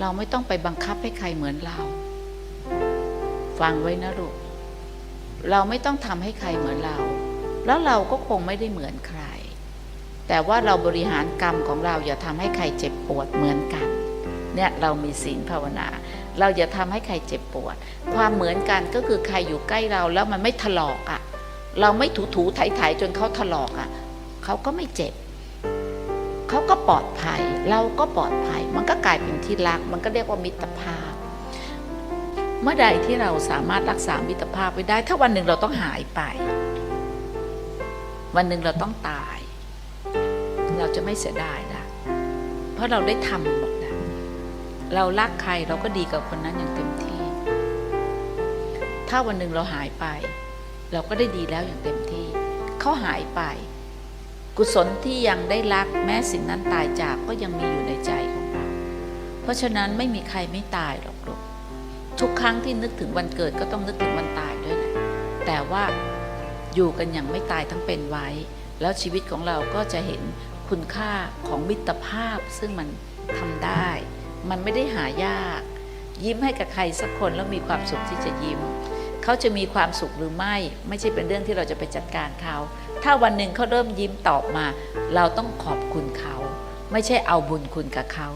เราไม่ต้องไปบังคับให้ใครเหมือนเรา ฟังไว้นะลูก เราไม่ต้องทำให้ใครเหมือนเรา แล้วเราก็คงไม่ได้เหมือนใคร แต่ว่าเราบริหารกรรมของเราอย่าทำให้ใครเจ็บปวดเหมือนกัน เนี่ยเรามีศีลภาวนา เราอย่าทำให้ใครเจ็บปวด ความเหมือนกันก็คือใครอยู่ใกล้เราแล้วมันไม่ถลอกอะ่ะ เราไม่ถูถูไถไถจนเขาถลอกอะ่ะ เขาก็ไม่เจ็บ เขาก็ปลอดภัย เราก็ปลอดภัย มันก็กลายเป็นที่รัก มันก็เรียกว่ามิตรภาพ เมื่อใดที่เราสามารถรักษามิตรภาพไว้ได้ ถ้าวันหนึ่งเราต้องหายไป วันหนึ่งเราต้องตาย เราจะไม่เสียดายละเพราะเราได้ทำหมดแล้วเรารักใครเราก็ดีกับคนนั้นอย่างเต็มที่ ถ้าวันหนึ่งเราหายไป เราก็ได้ดีแล้วอย่างเต็มที่ เขาหายไป กุศลที่ยังได้รักแม้สิ่งนั้นตายจากก็ยังมีอยู่ในใจของเรา เพราะฉะนั้นไม่มีใครไม่ตายหรอกลูกทุกครั้งที่นึกถึงวันเกิดก็ต้องนึกถึงวันตายด้วยนะแต่ว่าอยู่กันอย่างไม่ตายทั้งเป็นไว้ แล้วชีวิตของเราก็จะเห็นคุณค่าของมิตรภาพซึ่งมันทำได้ มันไม่ได้หายาก ยิ้มให้กับใครสักคนแล้วมีความสุขที่จะยิ้ม เขาจะมีความสุขหรือไม่ ไม่ใช่เป็นเรื่องที่เราจะไปจัดการเขา ถ้าวันหนึ่งเขาเริ่มยิ้มตอบมา เราต้องขอบคุณเขา ไม่ใช่เอาบุญคุณกับเขา